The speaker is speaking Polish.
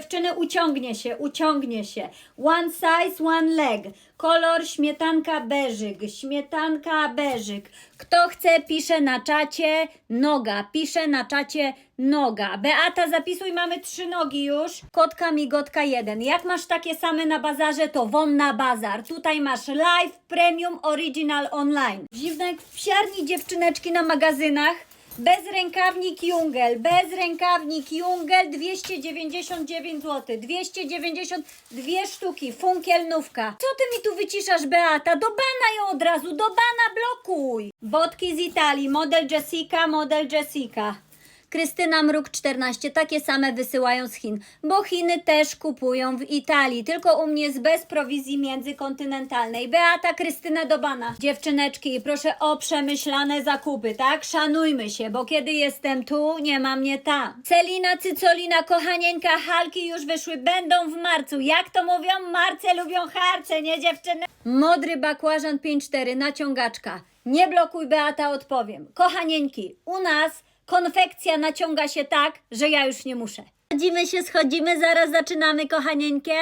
Dziewczyny, uciągnie się, uciągnie się. One size, one leg. Kolor śmietanka beżyk, śmietanka beżyk. Kto chce, pisze na czacie noga, pisze na czacie noga. Beata, zapisuj, mamy trzy nogi już. Kotka, migotka, jeden. Jak masz takie same na bazarze, to won na bazar. Tutaj masz live, premium, original, online. Dziwnek w psiarni dziewczyneczki na magazynach. Bez rękawnik Jungel, bez rękawnik Jungel 299 zł, 290, dwie sztuki, funkielnówka. Co ty mi tu wyciszasz, Beata? Do bana ją od razu, do bana blokuj. Botki z Italii, model Jessica, model Jessica. Krystyna Mruk 14, takie same wysyłają z Chin, bo Chiny też kupują w Italii, tylko u mnie jest bez prowizji międzykontynentalnej. Beata Krystyna Dobana. Dziewczyneczki, proszę o przemyślane zakupy, tak? Szanujmy się, bo kiedy jestem tu, nie ma mnie tam. Celina, Cycolina, kochanieńka, Halki już wyszły, będą w marcu. Jak to mówią? Marce lubią harce, nie dziewczyny? Modry bakłażan 5-4, naciągaczka. Nie blokuj, Beata, odpowiem. Kochanieńki, u nas konfekcja naciąga się tak, że ja już nie muszę. Schodzimy się, schodzimy, zaraz zaczynamy, kochanieńkie.